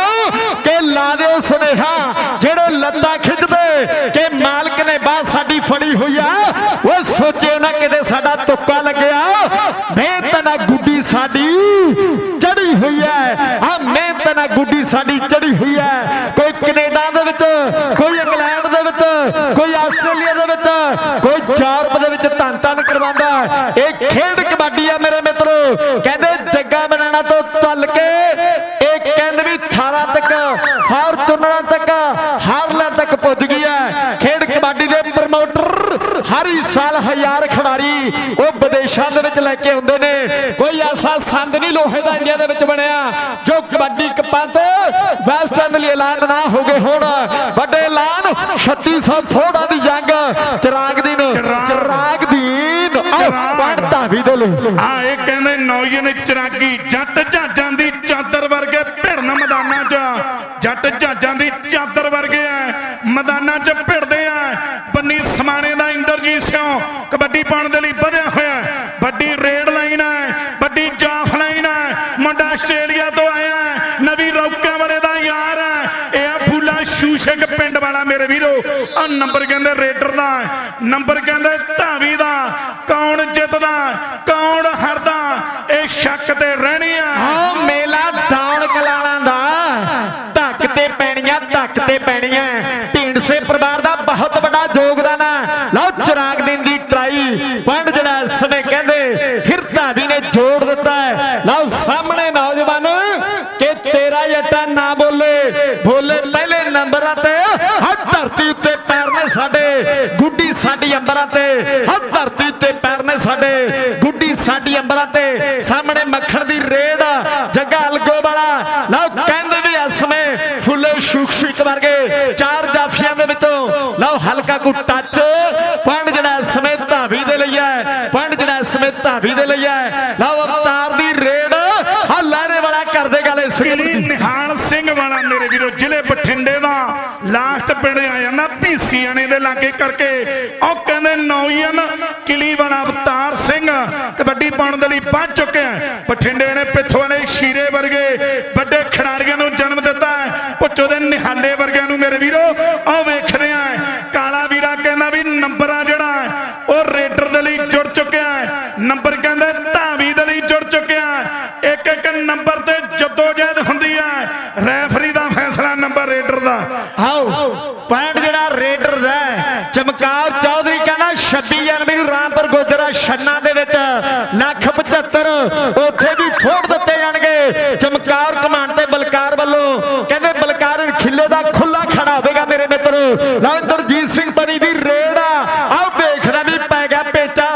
ਕਿ ਲਾ ਦਿਓ ਸੁਨੇਹਾ। ਜਿਹੜੇ ਲੱਤਾਂ ਖਿੱਚਦੇ ਕਿ ਮਾਲਕ ਨੇ ਬਾਹ ਸਾਡੀ ਫੜੀ ਹੋਈ ਆ, ਉਹ ਸੋਚਿਓ ਨਾ ਕਿਤੇ ਸਾਡਾ ਤੁੱਕਾ ਲੱਗਿਆ। ਮਿਹਨਤ ਨਾਲ ਗੁੱਡੀ ਸਾਡੀ ਚੜੀ ਹੋਈ ਹੈ। ਆ ਮਿਹਨਤ ਨਾਲ ਗੁੱਡੀ ਸਾਡੀ ਚੜੀ ਹੋਈ ਹੈ ਕੋਈ ਕੈਨੇਡਾ ਦੇ ਵਿੱਚ ਕੋਈ ਇੰਗਲੈਂਡ ਦੇ ਵਿੱਚ ਕੋਈ ਆਸਟ੍ਰੇਲੀਆ ਦੇ ਵਿੱਚ ਕੋਈ ਯੂਰਪ ਦੇ ਵਿੱਚ ਧੰਨ ਧੰਨ ਕਰਵਾਉਂਦਾ ਇਹ ਖੇਡ ਕਬੱਡੀ ਆ ਮੇਰੇ ਮਿੱਤਰੋ। ਕਹਿੰਦੇ ਜੱਗਾ ਬਣਾਣਾ ਤੋਂ ਚੱਲ ਕੇ ਇਹ ਕਹਿੰਦੇ ਵੀ 18 ਤੱਕ ਫਾਰਚੂਨਰਾਂ ਤੱਕ ਹਾਰਲੈਂਡ ਤੱਕ ਪੁੱਜ ਗਈ ਹੈ। ਖੇਡ ਕਬੱਡੀ ਦੇ ਪ੍ਰਮੋਟਰ ਹਰ ਸਾਲ ਹਜ਼ਾਰ ਖਿਡਾਰੀ ਉਹ ਵਿਦੇਸ਼ਾਂ ਦੇ ਵਿੱਚ ਲੈ ਕੇ ਆਉਂਦੇ ਨੇ। ਕੋਈ ਐਸਾ ਸੰਦ ਨਹੀਂ ਲੋਹੇ ਦਾ ਇੰਡੀਆ ਦੇ ਵਿੱਚ ਬਣਿਆ ਜੋ ਕਬੱਡੀ ਕੱਪਾਂ ਤੇ ਇੰਡ ਲਈ ਐਲਾਨ ਨਾ ਹੋ ਗਏ ਹੋਣ। ਵੱਡੇ ਐਲਾਨ 3600 ਫੋੜਾ ਦੀ ਜੰਗ ਚਿਰਾਗ ਦੀ ਚਿਰਾਗ। ਚਿਰਾਗ ਦੇ ਲਈ ਆ ਇਹ ਕਹਿੰਦੇ ਨੌਜਨ ਚਰਾਗੀ ਜੱਟ ਜਹਾਜ਼ਾਂ ਦੀ ਚਾਦਰ ਵਰਗੇ ਭਿੜਨ ਮੈਦਾਨਾਂ 'ਚ। ਜੱਟ ਜਹਾਜ਼ਾਂ ਦੀ ਚਾਦਰ ਵਰਗੇ ਆ ਮੈਦਾਨਾਂ 'ਚ ਭਿੜਦੇ ਆ ਬੰਨੀ ਸਮਾਣੇ ਦਾ ਇੰਦਰਜੀਤ ਸਿੰਘ ਕਬੱਡੀ ਪਾਉਣ ਦੇ ਲਈ ਵਧਿਆ ਹੋਇਆ ਵੱਡੀ ਰੇਡ ਲਾਈਨ ਹੈ ਵੱਡੀ ਜਾਫ ਲਾਈਨ ਹੈ ਮੁੰਡਾ ਆਸਟ੍ਰੇਲੀਆ ਤੋਂ ਆਇਆ ਨਵੀਂ ਰੌਕਾਂ ਵਾਲੇ ਦਾ ਯਾਰ ਹੈ ਇਹ ਆ ਫੂਲਾ ਸ਼ੂਸ਼ਕ ਪਿੰਡ ਵਾਲਾ ਮੇਰੇ ਵੀਰੋ। ਆ ਨੰਬਰ ਕਹਿੰਦੇ ਰੇਡਰ ਦਾ ਨੰਬਰ ਕਹਿੰਦੇ ਧਾਵੀ ਦਾ। ਕੌਣ ਜਿੱਤਦਾ? ਕੌਣ ਸ਼ੱਕ ਤੇ ਰਹਿਣੀ ਸਾਡੀ ਅੰਬਰਾਂ ਤੇ। ਹੱਥ ਧਰਤੀ ਉੱਤੇ ਪੈਰ ਨੇ ਸਾਡੇ। ਗੁੱਡੀ ਸਾਡੀ ਅੰਬਰਾਂ ਤੇ। ਸਾਹਮਣੇ ਮੱਖਣ ਦੀ ਰੇਡ ਜੱਗਾ ਅਲਗੋ ਵਾਲਾ। ਲਓ, ਕਹਿੰਦੇ ਵੀ ਇਸ ਫੁੱਲੇ ਸ਼ੁਕ ਵਰਗੇ ਚਾਰ ਜਾਫੀਆਂ ਦੇ ਵਿੱਚੋਂ। ਲਓ, ਹਲਕਾ ਕੋ ਟੱਚ ਪੰਡ ਜਿਹੜਾ ਸਮੇਂ ਧਾਵੀ ਦੇ ਲਈ ਹੈ, ਪੰਡ ਜਿਹੜਾ ਇਸ ਸਮੇਂ ਧਾਵੀ ਦੇ ਲਈ ਹੈ। ਲਓ, ਅਵਤਾਰ ਦੀ ਰੇਡ ਹਾਂ ਵਾਲਾ ਕਰਦੇ ਗੱਲ ਇਸ ਨਿਹਾਲ ਸਿੰਘ ਵਾਲਾ ਮੇਰੇ ਵੀਰੋ, ਜ਼ਿਲ੍ਹੇ ਬਠਿੰਡੇ ਲਾਸਟ ਪਿੰਡ ਆਇਆ ਜਾਂਦਾ ਭੀਸੀਆਣੇ ਦੇ ਲਾਗੇ ਕਰਕੇ। ਉਹ ਕਹਿੰਦੇ ਨੌਜਨ ਕਿਲੀ ਵਾਲਾ ਅਵਤਾਰ ਸਿੰਘ ਕਬੱਡੀ ਪਾਉਣ ਦੇ ਲਈ ਪਹੁੰਚ ਚੁੱਕਿਆ ਬਠਿੰਡੇ ਨੇ ਪਿੱਥੋਂ ਵਾਲੇ ਸ਼ੀਰੇ ਵਰਗੇ ਵੱਡੇ ਖਿਡਾਰੀਆਂ ਨੂੰ ਜਨਮ ਦਿੱਤਾ ਪੁੱਛੋ ਦੇ ਨਿਹਾਲੇ ਵਰਗਿਆਂ ਨੂੰ ਮੇਰੇ ਵੀਰੋ ਉਹ ਵੇਖ ਰਿਹਾ ਕਾਲਾ ਵੀਰਾ ਕਹਿੰਦਾ ਵੀ ਨੰਬਰ ਆ ਜਿਹੜਾ ਉਹ ਰੇਡਰ ਦੇ ਲਈ ਜੁੜ ਚੁੱਕਿਆ ਨੰਬਰ ਕਹਿੰਦਾ, ਧਾਵੀ ਦੇ ਲਈ ਜੁੜ ਚੁੱਕਿਆ ਇੱਕ ਇੱਕ ਨੰਬਰ ਤੇ ਜਦੋਜਹਿਦ ਹੁੰਦੀ ਹੈ। ਰੈਫਰੀ ਰੇਡਰ ਦਾ। ਆਓ। ਪੁਆਇੰਟ ਜਿਹੜਾ ਰੇਡਰ ਦਾ ਚਮਕਾਰ ਚੌਧਰੀ ਕਹਿੰਦਾ 26 ਜਨਵਰੀ ਨੂੰ ਰਾਮਪੁਰ ਗੋਜਰਾ ਛੰਨਾ ਦੇ ਵਿੱਚ ਲੱਖ 75 ਉੱਥੇ ਵੀ ਫੋੜ ਦਿੱਤੇ ਜਾਣਗੇ। ਚਮਕਾਰ ਕਮਾਂਡ ਤੇ ਬਲਕਾਰ ਵੱਲੋਂ ਕਹਿੰਦੇ ਬਲਕਾਰ ਖਿੱਲੇ ਦਾ ਖੁੱਲਾ ਖੜਾ ਹੋਵੇਗਾ ਮੇਰੇ ਮਿੱਤਰੋ। ਲਵਿੰਦਰਜੀਤ ਸਿੰਘ ਬਣੀ ਦੀ ਰੇਡ ਆ। ਆਓ ਵੇਖਣਾ ਵੀ ਪੈ ਗਿਆ ਪੇਚਾ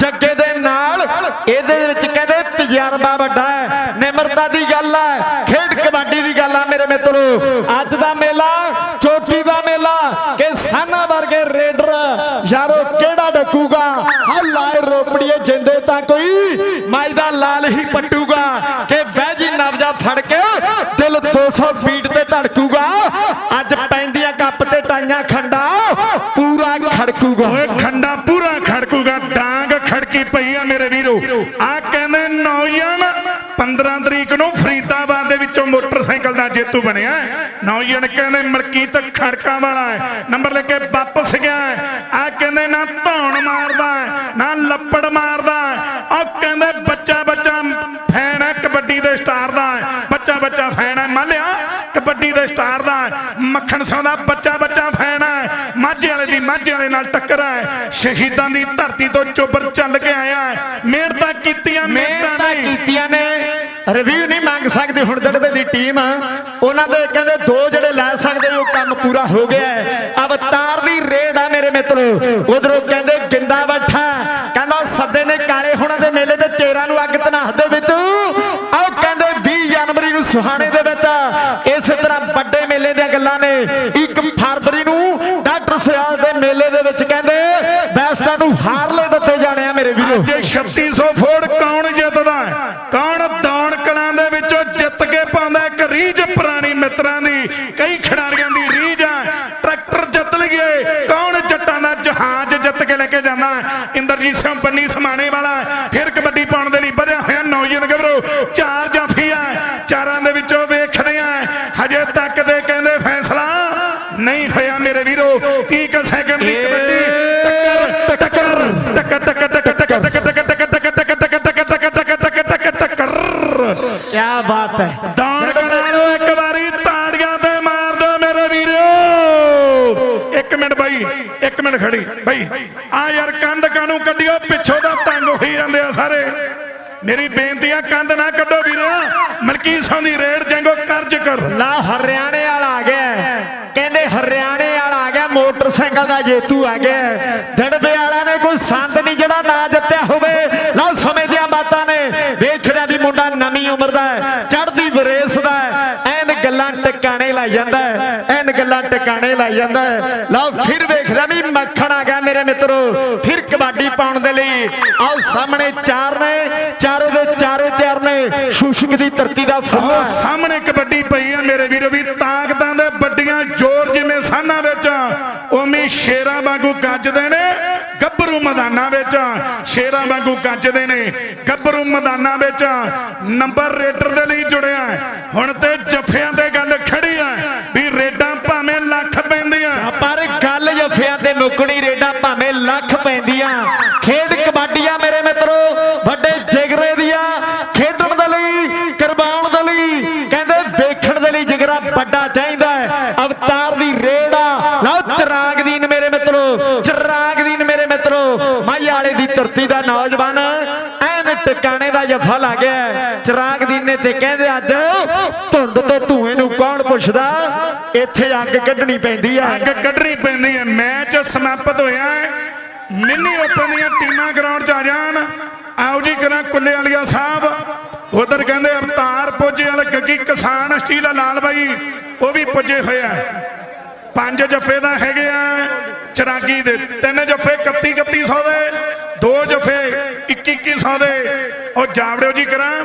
ਜੱਗੇ ਦੇ ਨਾਲ। ਇਹਦੇ ਵਿੱਚ ਕਹਿੰਦੇ ਤਜਰਬਾ ਵੱਡਾ ਹੈ। ਨਿਮਰਤਾ ਦੀ ਗੱਲ ਹੈ ਖੇਡ ਕਬੱਡੀ ਦੀ ਗੱਲ ਆ ਮੇਰੇ ਮਿੱਤਰੋ ਅੱਜ ਦਾ ਮੇਲਾ ਚੋਟੀ ਦਾ ਮੇਲਾ ਕਿ ਸਾਨਾ ਵਰਗੇ ਰੇਡਰ ਯਾਰੋ ਕਿਹੜਾ ਡਕੂਗਾ ਹਾ ਲਾਏ ਰੋਪੜੀਏ ਜਿੰਦੇ ਤਾਂ ਕੋਈ ਮਾਈ ਦਾ ਲਾਲ ਹੀ ਪੱਟੂਗਾ ਕਿ ਵਹਿਜੀ ਨਵਜਾ ਫੜ ਕੇ ਦਿਲ 200 ਬੀਟ ਤੇ ਧੜਕੂਗਾ। ਅੱਜ ਪੈਂਦੀਆਂ ਕੱਪ ਤੇ ਟਾਈਆਂ ਖੰਡਾ ਪੂਰਾ ਖੜਕੂਗਾ। ਓਏ ਖੰਡਾ ਪੂਰਾ ਖੜਕੂਗਾ, ਡਾਂਗ ਖੜਕੀ ਪਈ ਆ ਮੇਰੇ ਵੀਰੋ। ਆ ਕਹਿੰਦੇ ਨੌਜਵਾਨ 15 ਤਰੀਕ ਨੂੰ ਫਰੀਦਾਬਾਦ ਦੇ ਵਿੱਚੋਂ ਮੋਟਰਸਾਈਕਲ ਦਾ ਜੇਤੂ ਬਣਿਆ ਹੈ। ਕਹਿੰਦੇ ਮਲਕੀਤ ਖੜਕਾ ਵਾਲਾ ਹੈ। ਨੰਬਰ ਲੈ ਕੇ ਵਾਪਸ ਗਿਆ ਆ ਕਹਿੰਦੇ ਨਾ ਧੌਣ ਮਾਰਦਾ ਨਾ ਲੱਪੜ ਮਾਰਦਾ ਆ ਕਹਿੰਦੇ ਬੱਚਾ ਬੱਚਾ ਫੈਨ ਹੈ, ਕਬੱਡੀ ਦੇ ਸਟਾਰ ਦਾ ਬੱਚਾ ਬੱਚਾ ਫੈਨ ਹੈ। ਮੰਨ ਲਿਆ ਕਬੱਡੀ ਦੇ ਸਟਾਰ ਦਾ। ਮੱਖਣ ਸਿੰਘ ਦਾ ਬੱਚਾ ਬੱਚਾ ਫੈਨ ਹੈ। ਮਾਝੇ ਵਾਲੇ ਦੀ ਮਾਝੇ ਵਾਲੇ ਨਾਲ ਟੱਕਰ ਹੈ। ਸ਼ਹੀਦਾਂ ਦੀ ਧਰਤੀ ਤੋਂ ਚੋਬਰ ਚੱਲ ਕੇ ਆਇਆ ਹੈ। ਮਿਹਨਤਾਂ ਕੀਤੀਆਂ ਮਿਹਨਤਾਂ ਕੀਤੀਆਂ ਨੇ। ਰਿਵਿਊ ਨਹੀਂ ਮੰਗ ਸਕਦੇ ਹੁਣ ਜੜਵੇ ਦੀ ਟੀਮ। ਉਹਨਾਂ ਦੇ ਕਹਿੰਦੇ ਦੋ ਜਿਹੜੇ ਲੈ ਸਕਦੇ ਉਹ ਕੰਮ ਪੂਰਾ ਹੋ ਗਿਆ ਹੈ। ਅਵਤਾਰ ਦੀ ਰੇਡ ਆ ਮੇਰੇ ਮਿੱਤਰੋ। ਉਧਰੋਂ ਕਹਿੰਦੇ ਗਿੰਦਾ ਬੱਠਾ ਕਹਿੰਦਾ ਸੱਦੇ ਨੇ ਕਾਲੇ ਹੁਣਾਂ ਦੇ ਮੇਲੇ ਤੇ 13 ਨੂੰ ਅੱਗ ਤਨਾਹ ਦੇ ਵਿੱਚ। ਆਓ ਕਹਿੰਦੇ 20 ਜਨਵਰੀ ਨੂੰ ਸੁਹਾਣੇ ਦੇ ਵਿੱਚ ਇਸੇ ਤਰ੍ਹਾਂ ਵੱਡੇ ਮੇਲੇ ਦੀਆਂ ਗੱਲਾਂ ਨੇ 1 ਫਰਵਰੀ ਨੂੰ ਡਾਕਟਰ ਸਿਆਲ ਦੇ ਮੇਲੇ ਦੇ ਵਿੱਚ ਕਹਿੰਦੇ, ਬੈਸਟਾਂ ਨੂੰ ਹਾਰਲੇ ਦਿੱਤੇ ਜਾਣੇ ਆ ਮੇਰੇ ਵੀਰੋ। ਜੇ 3600 ਫੋੜ ਕੌਣ ਜਿੱਤਦਾ ਕੌਣ ਦੌਣ ਦੇ ਵਿੱਚੋਂ ਜਿੱਤ ਕੇ ਪਾਉਂਦਾ ਇੱਕ ਰੀਝ ਪੁਰਾਣੀ ਮਿੱਤਰਾਂ ਦੀ, ਕਈ ਖਿਡਾਰੀਆਂ ਦੀ ਰੀਝ ਆ ਟਰੈਕਟਰ ਜਿੱਤ ਲਈਏ, ਕੌਣ ਜੱਟਾਂ ਦਾ ਜਹਾਜ਼ ਜਿੱਤ ਕੇ ਲੈ ਕੇ ਜਾਂਦਾ ਇੰਦਰਜੀਤ ਸਿੰਘ ਪੰਨੀ ਸਮਾਣੇ ਵਾਲਾ ਫਿਰ ਕਬੱਡੀ ਪਾਉਣ ਦੇ ਲਈ ਵਧਿਆ ਹੋਇਆ ਨੌਜਵਾਨ ਗੱਭਰੂ, ਚਾਰ ਜਾਫੀ ਆ ਚਾਰਾਂ ਦੇ ਵਿੱਚ 30 ਸੈਕਿੰਡ ਦੀ ਕਬੱਡੀ ਟੱਕਰ ਟੱਕਰ ਟੱਕਰ ਟੱਕਰ ਟੱਕਰ ਟੱਕਰ ਟੱਕਰ ਕੀ ਬਾਤ ਹੈ ਦਾਣ ਬਣਾਓ ਇੱਕ ਵਾਰੀ ਤਾੜੀਆਂ ਤੇ ਮਾਰ ਦਿਓ ਮੇਰੇ ਵੀਰੋ ਇੱਕ ਮਿੰਟ ਬਾਈ ਇੱਕ ਮਿੰਟ ਖੜੀ ਬਾਈ ਆ ਯਾਰ ਕੰਧ ਕਾਨੂੰ ਕੱਢਿਓ ਪਿੱਛੋਂ ਦਾ ਤੰਗ ਹੋਈ ਜਾਂਦੇ ਆ ਸਾਰੇ ਮੇਰੀ ਬੇਨਤੀ ਆ ਕੰਧ ਨਾ ਕੱਢੋ ਵੀਰੋ ਮਲਕੀ ਸੌਂ ਦੀ ਰੇਡ ਜੰਗੋ ਕਰਜ ਕਰ ਲਾ ਹਰਿਆਣੇ ਵਾਲਾ ਆ ਗਿਆ ਕਹਿੰਦੇ ਹਰਿਆਣੇ ਮੋਟਰਸਾਈਕਲ ਦਾ ਜੇਤੂ ਆ ਗਿਆ। ਦੜਬੇ ਵਾਲਿਆਂ ਨੇ ਕੋਈ ਸੰਤ ਨਹੀਂ ਜਿਹੜਾ ਨਾ ਜਿੱਤਿਆ ਹੋਵੇ। ਲਓ ਸਮੇਂ ਦੀਆਂ ਬਾਤਾਂ ਨੇ। ਵੇਖ ਵੀ ਮੁੰਡਾ ਨਵੀਂ ਉਮਰ ਦਾ ਹੈ, ਚੜ੍ਹਦੀ ਬਰੇਸ ਦਾ ਹੈ। ਐਨ ਗੱਲਾਂ ਟਿਕਾਣੇ ਲਾਈ ਜਾਂਦਾ ਹੈ, ਐਨ ਗੱਲਾਂ ਟਿਕਾਣੇ ਲਾਈ ਜਾਂਦਾ ਹੈ। ਲਓ ਫਿਰ ਵੇਖ ਵੀ ਮੱਖਣ ਆ ਗਿਆ ਮੇਰੇ ਮਿੱਤਰੋ। ਫਿਰ ਕਬੱਡੀ ਪਾਉਣ ਦੇ ਲਈ ਆਓ ਸਾਹਮਣੇ ਚਾਰ ਨੇ, ਚਾਰੋਂ ਦੇ ਚਾਰੇ ਤਿਆਰ ਨੇ। ਸ਼ੂਸ਼ਕ ਦੀ ਧਰਤੀ ਦਾ ਫੁੱਲ ਸਾਹਮਣੇ ਕਬੱਡੀ ਪਈ ਆ ਮੇਰੇ ਵੀਰੋ ਵੀ ਤਾਕਤਾਂ ਦੇ ਵੱਡੀਆਂ ਜ਼ੋਰ ਜਿਵੇਂ ਸਾਨਾਂ ਵਿੱਚ। ਉਵੇਂ ਸ਼ੇਰਾਂ ਵਾਂਗੂ ਗੱਜਦੇ ਨੇ। ਗੱਭਰੂ ਮੈਦਾਨਾਂ ਵਿੱਚ ਸ਼ੇਰਾਂ ਵਾਂਗੂ ਗੱਜਦੇ ਨੇ। ਗੱਭਰੂ ਮੈਦਾਨਾਂ ਵਿੱਚ ਨੰਬਰ ਰੇਡਰ ਦੇ ਲਈ ਜੁੜਿਆ ਹੁਣ ਤੇ ਜੱਫਿਆਂ ਤੇ ਗੱਲ ਖੜੀ ਆ ਵੀ ਰੇਡਾਂ ਭਾਵੇਂ ਲੱਖ ਪੈਂਦੀਆਂ। ਪਰ ਗੱਲ ਜਫਿਆਂ ਤੇ ਮੁੱਕਣੀ, ਰੇਡਾਂ ਭਾਵੇਂ ਲੱਖ ਪੈਂਦੀਆਂ। ਖੇਡ ਕਬੱਡੀਆਂ ਮੇਰੇ ਮਿੱਤਰੋ ਵੱਡੇ ਜਿਗਰੇ ਦੀਆਂ ਖੇਡਣ ਦੇ ਲਈ ਕਰਵਾਉਣ ਦੇ ਲਈ ਕਹਿੰਦੇ ਵੇਖਣ ਦੇ ਲਈ ਜਿਗਰਾ ਵੱਡਾ ਚਾਹੀਦਾ ਹੈ ਅਵਤਾਰ ਦੀ ਰੇਡ ਆ ਲਓ ਚਰਾਗਦੀਨ ਮੇਰੇ ਮਿੱਤਰੋ ਚਰਾਗਦੀਨ ਮੇਰੇ ਮਿੱਤਰੋ, ਮਾਈ ਵਾਲੇ ਦੀ ਧਰਤੀ ਦਾ ਨੌਜਵਾਨ, ਐਨ ਟਿਕਾਣੇ ਦਾ ਜਫਾ ਲੱਗ ਗਿਆ ਹੈ। ਨੇ ਤੇ ਕਹਿੰਦੇ ਅੱਜ, ਧੁੰਦ ਤੋਂ ਧੂਏ ਨੂੰ ਕੌਣ ਪੁੱਛਦਾ? ਇੱਥੇ ਅੱਗ ਕੱਢਣੀ ਪੈਂਦੀ ਆ ਅੱਗ ਕੱਢਣੀ ਪੈਂਦੀ ਹੈ। ਮੈਚ ਸਮਾਪਤ ਹੋਇਆ ਹੈ, ਮਿੰਨੀ ਓਪਨ ਦੀਆਂ ਟੀਮਾਂ ਗਰਾਊਂਡ 'ਚ ਆ ਜਾਣ। ਆਓ ਜੀ, ਕਰਾਂ ਕੁੱਲੇ ਵਾਲੀਆ ਸਾਹਿਬ। ਉਧਰ ਕਹਿੰਦੇ ਅਵਤਾਰ ਪੁੱਜੇ ਵਾਲਾ ਗੱਗੀ ਕਿਸਾਨ, ਸਟੀਲ ਲਾਲ ਬਾਈ, ਉਹ ਵੀ ਪੁੱਜੇ ਹੋਇਆ ਪੰਜ ਜਫੇ ਦਾ ਹੈਗੇ ਆ। ਚਰਾਗੀ ਦੇ ਤਿੰਨ ਜਫੇ 31 3100 ਦੇ। ਦੋ ਜਫੇ 21 2100 ਦੇ। ਉਹ ਜਾਵੜਿਓ ਜੀ ਕਰਾਂ।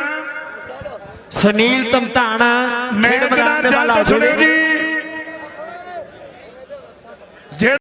ਸੁਨੀਲ ਧਮਧਾਣਾ ਮੈਚ ਦਾ ਮੈਦਾਨ ਦੇ ਵੱਲ ਆ ਜੱਜ ਸੁਣਿਓ। ਜੀ।